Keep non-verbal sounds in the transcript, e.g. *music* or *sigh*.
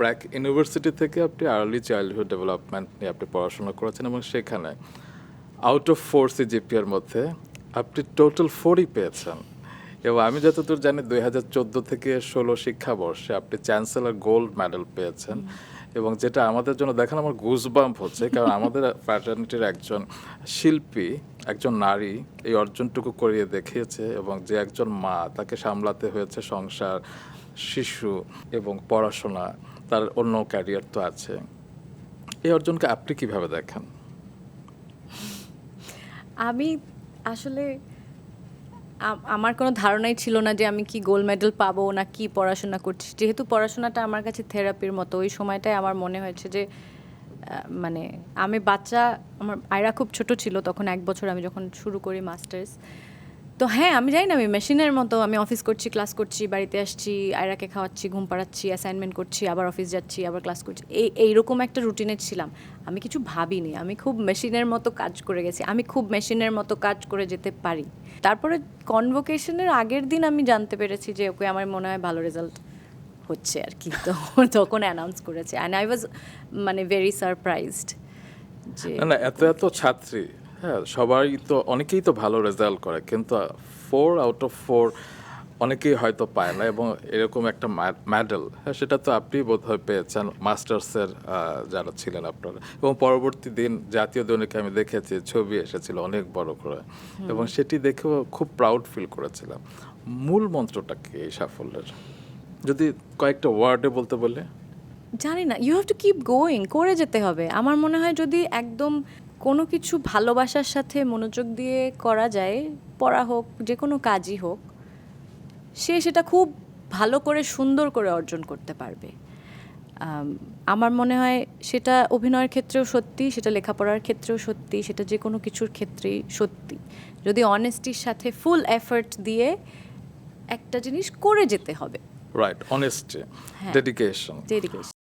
BRAC university থেকে আপনি early childhood development নিয়ে আপনি পড়াশোনা করেছেন এবং সেখানে আউট অফ ফোর সিজিপিআর মধ্যে আপনি টোটাল ফোরই পেয়েছেন। এবং আমি যতদূর জানি, দুই হাজার চোদ্দ থেকে ষোলো শিক্ষাবর্ষে আপনি চ্যান্সেলার গোল্ড মেডেল পেয়েছেন। এবং যেটা আমাদের জন্য, দেখেন আমার গুজবাম্প হচ্ছে, কারণ আমাদের ফ্র্যাটার্নিটির একজন শিল্পী, একজন নারী এই অর্জনটুকু করিয়ে দেখিয়েছে এবং যে একজন মা তাকে সামলাতে হয়েছে সংসার, শিশু এবং পড়াশোনা, তার অন্য ক্যারিয়ার তো আছে। এই অর্জনকে আপনি কীভাবে দেখেন? আমি আসলে আমার কোনো ধারণাই ছিল না যে আমি কি গোল্ড মেডেল পাবো না কি পড়াশোনা করছি। যেহেতু পড়াশোনাটা আমার কাছে থেরাপির মতো, ওই সময়টাই আমার মনে হয়েছে যে মানে আমি বাচ্চা, আমার আয়রা খুব ছোট ছিল, তখন এক বছর আমি যখন শুরু করি মাস্টার্স তো হ্যাঁ আমি জানি না, আমি মেশিনের মতো আমি অফিস করছি ক্লাস করছি, বাড়িতে আসছি, আয়রাকে খাওয়াচ্ছি, ঘুম পাড়াচ্ছি অ্যাসাইনমেন্ট করছি, আবার অফিস যাচ্ছি, আবার ক্লাস করছি। এই, এইরকম একটা রুটিনে ছিলাম। আমি কিছু ভাবিনি, আমি খুব মেশিনের মতো কাজ করে গেছি। আমি খুব মেশিনের মতো কাজ করে যেতে পারি। তারপরে কনভোকেশনের আগের দিন আমি জানতে পেরেছি যে, ওকে আমার মনে হয় ভালো রেজাল্ট হচ্ছে আর কি। তো *laughs* তখন অ্যানাউন্স করেছে। অ্যান্ড আই ওয়াজ মানে ভেরি সারপ্রাইজড যে না, এত এত ছাত্রী। হ্যাঁ সবাই তো অনেকেই তো ভালো রেজাল্ট করে কিন্তু ফোর আউট অফ ফোর অনেকেই হয়তো পায় না এবং এরকম একটা মেডেল হ্যাঁ সেটা তো আপনি বোধহয় পেয়েছেন মাস্টার্সের যারা ছিলেন আপনারা। এবং পরবর্তী দিন জাতীয় দৈনিকে আমি দেখেছি ছবি এসেছিল অনেক বড় করে। এবং সেটি দেখেও খুব প্রাউড ফিল করেছিলাম। মূল মন্ত্রটা কি এই সাফল্যের? যদি কয়েকটা ওয়ার্ডে বলতে বলে। জানি না you have to keep going করে যেতে হবে। আমার মনে হয় যদি একদম কোনো কিছু ভালোবাসার সাথে মনোযোগ দিয়ে করা যায় পড়া হোক যে কোনো কাজই হোক সে সেটা খুব ভালো করে সুন্দর করে অর্জন করতে পারবে। আমার মনে হয় সেটা অভিনয়ের ক্ষেত্রেও সত্যি সেটা লেখাপড়ার ক্ষেত্রেও সত্যি সেটা যে কোনো কিছুর ক্ষেত্রেই সত্যি। যদি অনেস্টির সাথে ফুল এফর্ট দিয়ে একটা জিনিস করে যেতে হবে। Right honesty. Dedication dedication